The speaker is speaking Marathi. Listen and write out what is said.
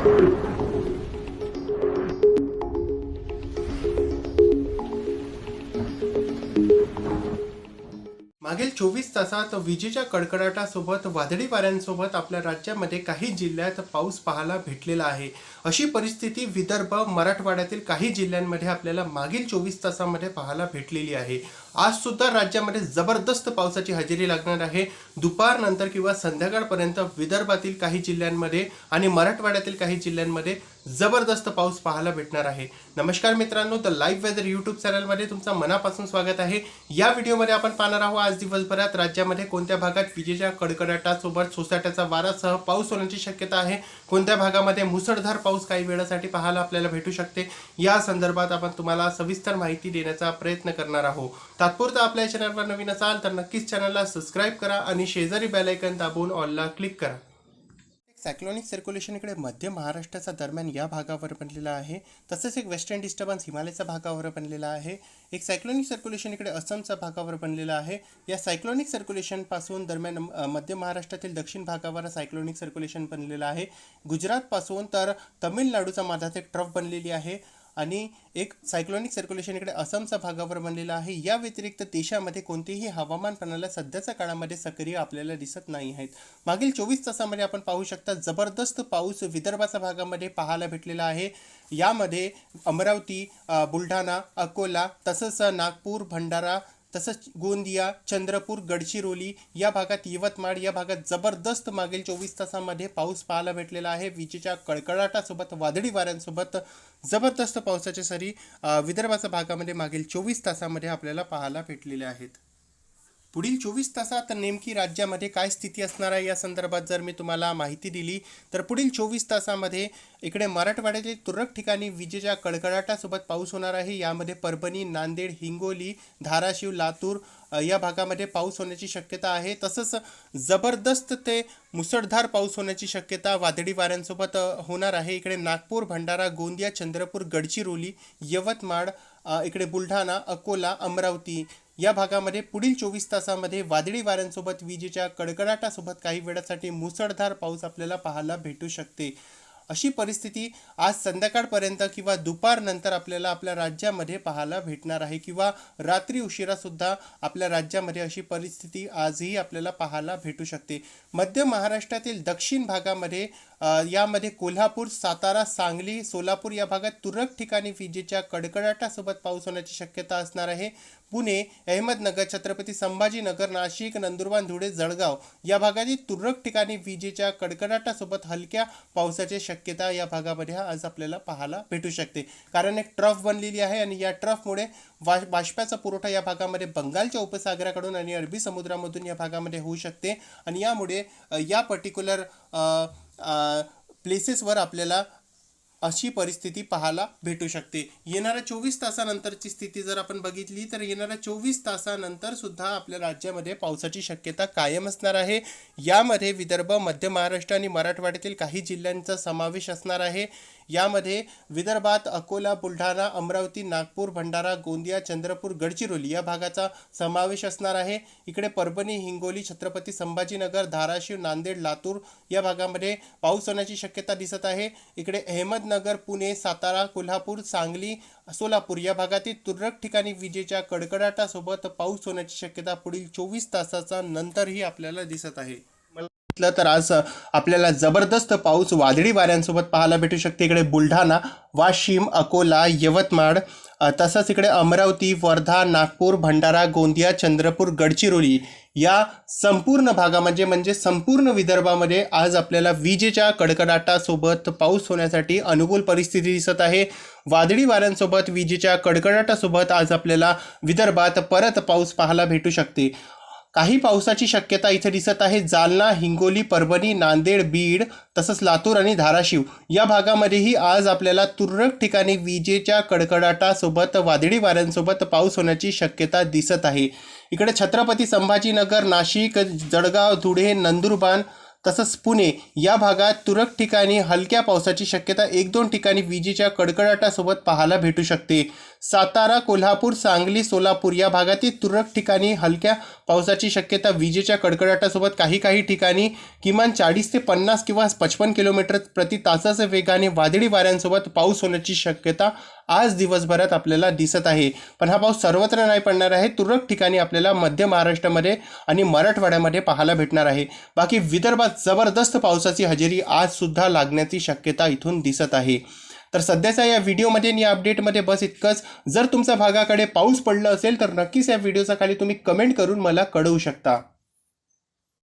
मागील चोवीस तासात विजेच्या कडकडाटासोबत वादळी वाऱ्यांसोबत आपल्या राज्यामध्ये काही जिल्ह्यात पाऊस पाहायला भेटलेला आहे. अशी परिस्थिती विदर्भ मराठवाड्यातील काही जिल्ह्यांमध्ये आपल्याला मागील चोवीस तासामध्ये पाहायला भेटलेली आहे. आज सुद्धा राज्यामध्ये जबरदस्त पावसाची हजेरी लागणार आहे. दुपारनंतर किंवा संध्याकाळपर्यंत विदर्भातील काही जिल्ह्यांमध्ये आणि मराठवाड्यातील काही जिल्ह्यांमध्ये जबरदस्त पाऊस पाहायला भेटणार आहे. नमस्कार मित्रांनो द लाईव्ह वेदर यूट्यूब चॅनलमध्ये तुमचं मनापासून स्वागत आहे. या व्हिडिओमध्ये आपण पाहणार आहोत आज दिवसभरात राज्यामध्ये कोणत्या भागात विजेच्या कडकडाटासोबत सोसाट्याचा वारासह पाऊस होण्याची शक्यता आहे? कोणत्या भागामध्ये मुसळधार पाऊस काही वेळासाठी पाहायला आपल्याला भेटू शकते? या संदर्भात आपण तुम्हाला सविस्तर माहिती देण्याचा प्रयत्न करणार आहोत. तात्पुरता आपल्या चॅनलवर नवीन असाल तर नक्कीच चॅनलला सबस्क्राईब करा आणि शेजारी बेलायकन दाबून ऑलला क्लिक करा. सायक्लॉनिक सर्क्युलेशन इकडे मध्य महाराष्ट्राच्या दरम्यान या भागावर बनलेला आहे. तसंच एक वेस्टर्न डिस्टर्बन्स हिमालयाच्या भागावर बनलेला आहे. एक सायक्लॉनिक सर्क्युलेशन इकडे असमच्या भागावर बनलेला आहे. या सायक्लॉनिक सर्क्युलेशनपासून दरम्यान मध्य महाराष्ट्रातील दक्षिण भागावर सायक्लॉनिक सर्क्युलेशन बनलेलं आहे. गुजरातपासून तर तमिळनाडूचा माझाच एक ट्रफ बनलेली आहे. आणि एक सायक्लॉनिक सर्क्युलेशन इकडे असमच्या भागावर बनलेला आहे. या व्यतिरिक्त देशामध्ये कोणतेही हवामान प्रणाल्या सध्याच्या काळामध्ये सक्रिय आपल्याला दिसत नाही आहेत. मागील चोवीस तासामध्ये आपण पाहू शकता जबरदस्त पाऊस विदर्भाच्या भागामध्ये पाहायला भेटलेला आहे. यामध्ये अमरावती बुलढाणा अकोला तसंच नागपूर भंडारा तसंच गोंदिया चंद्रपूर गडचिरोली या भागात यवतमाळ या भागात जबरदस्त मागील चोवीस तासामध्ये पाऊस पाहायला भेटलेला आहे. विजेच्या कडकडाटासोबत वादळी वाऱ्यांसोबत जबरदस्त पावसाच्या सरी विदर्भाच्या भागामध्ये मागील चोवीस तासामध्ये आपल्याला पाहायला भेटलेल्या आहेत. पुढील चोवीस तासात नेमकी राज्यामध्ये काय स्थिती असणार आहे या संदर्भात जर मी तुम्हाला माहिती दिली तर पुढील चोवीस तासामध्ये इकडे मराठवाड्यातील तुरळक ठिकाणी विजेच्या कडकडाटासोबत पाऊस होणार आहे. यामध्ये परभणी नांदेड हिंगोली धाराशिव लातूर या भागामध्ये पाऊस होण्याची शक्यता आहे. तसंच जबरदस्त ते मुसळधार पाऊस होण्याची शक्यता वादळी वाऱ्यांसोबत होणार आहे. इकडे नागपूर भंडारा गोंदिया चंद्रपूर गडचिरोली यवतमाळ इकडे बुलढाणा अकोला अमरावती या भागामध्ये पुढील चोवीस तासामध्ये वादळी वाऱ्यांसोबत विजेच्या कडकडाटासोबत काही वेळासाठी मुसळधार पाऊस आपल्याला पाहायला भेटू शकते. अशी परिस्थिती आज संध्याकाळपर्यंत किंवा दुपारनंतर आपल्याला आपल्या राज्यामध्ये पाहायला भेटणार आहे किंवा रात्री उशिरासुद्धा आपल्या राज्यामध्ये अशी परिस्थिती आजही आपल्याला पाहायला भेटू शकते. मध्य महाराष्ट्रातील दक्षिण भागामध्ये यामध्ये कोल्हापूर सातारा सांगली सोलापूर या भागात तुरळक ठिकाणी विजेच्या कडकडाटासोबत पाऊस होण्याची शक्यता असणार आहे. पुणे अहमदनगर छत्रपती संभाजीनगर नाशिक नंदुरबार धुळे जळगाव या भागातील तुरळक ठिकाणी विजेच्या कडकडाटासोबत हलक्या पावसाची शक्यता या भागामध्ये आज आपल्याला पाहायला भेटू शकते. कारण एक ट्रफ बनलेली आहे आणि या ट्रफमुळे वा बाष्पाचा पुरवठा या भागामध्ये बंगालच्या उपसागराकडून आणि अरबी समुद्रामधून या भागामध्ये होऊ शकते. आणि यामुळे या पर्टिक्युलर प्लेसेसवर आपल्याला अशी परिस्थिती पाहायला भेटू शकते. येणाऱ्या चोवीस तासानंतरची स्थिती जर आपण बघितली तर येणाऱ्या चोवीस तासानंतर सुद्धा आपल्या राज्यामध्ये पावसाची शक्यता कायम असणार आहे. यामध्ये विदर्भ मध्य महाराष्ट्र आणि मराठवाड्यातील काही जिल्ह्यांचा समावेश असणार आहे. यामध्ये विदर्भात अकोला बुलढाणा अमरावती नागपूर भंडारा गोंदिया चंद्रपूर गडचिरोली या भागाचा समावेश असणार आहे. इकडे परभणी हिंगोली छत्रपती संभाजीनगर धाराशिव नांदेड लातूर या भागामध्ये पाऊस होण्याची शक्यता दिसत आहे. इकडे अहमदनगर पुणे सातारा कोल्हापूर सांगली सोलापूर या भागातील तुरळक ठिकाणी विजेच्या कडकडाटासोबत पाऊस होण्याची शक्यता पुढील चोवीस तासाचा नंतरही आपल्याला दिसत आहे. बघितलं म्हटलं तर आज आपल्याला जबरदस्त पाऊस वादळी वाऱ्यांसोबत पाहायला भेटू शकते. इकडे बुलढाणा वाशिम अकोला यवतमाळ तसंच इकडे अमरावती वर्धा नागपूर भंडारा गोंदिया चंद्रपूर गडचिरोली या संपूर्ण भागामध्ये म्हणजे संपूर्ण विदर्भामध्ये आज आपल्याला विजेच्या कडकडाटासोबत पाऊस होण्यासाठी अनुकूल परिस्थिती दिसत आहे. वादळी वाऱ्यांसोबत विजेच्या कडकडाटासोबत आज आपल्याला विदर्भात परत पाऊस पाहायला भेटू शकते. काही पावसाची शक्यता इथे दिसत आहे. जालना हिंगोली परभणी नांदेड बीड तसंच लातूर आणि धाराशिव. या भागामध्येही आज आपल्याला तुरळक ठिकाणी विजेच्या कडकडाटासोबत वादळी वाऱ्यांसोबत पाऊस होण्याची शक्यता दिसत आहे. इकडे छत्रपती संभाजीनगर नाशिक जळगाव धुळे नंदुरबार तसंच पुणे या भागात तुरळक ठिकाणी हलक्या पावसाची शक्यता एक दोन ठिकाणी विजेच्या कडकडाटासोबत पाहायला भेटू शकते. सातारा कोल्हापूर सांगली सोलापूर या भागातील तुरळक ठिकाणी हलक्या पावसाची शक्यता. विजेच्या कडकडाटासोबत काही काही ठिकाणी किमान चाळीस ते पन्नास किंवा पचपन किलोमीटर प्रति तासाच्या वेगाने वादळी वाऱ्यांसोबत पाऊस होण्याची शक्यता आज दिवसभरात आपल्याला दिसत आहे. पण हा पाऊस सर्वत्र नाही पडणार आहे. तुरळक ठिकाणी आपल्याला मध्य महाराष्ट्रामध्ये आणि मराठवाड्यामध्ये पाहायला भेटणार आहे. बाकी विदर्भात जबरदस्त पावसाची हजेरी आज सुद्धा लागण्याची शक्यता इथून दिसत आहे. तर सध्याच्या या व्हिडिओमध्ये आणि या अपडेटमध्ये बस इतकंच. जर तुमच्या भागाकडे पाऊस पडलं असेल तर नक्कीच या व्हिडिओचा खाली तुम्ही कमेंट करून मला कळवू शकता.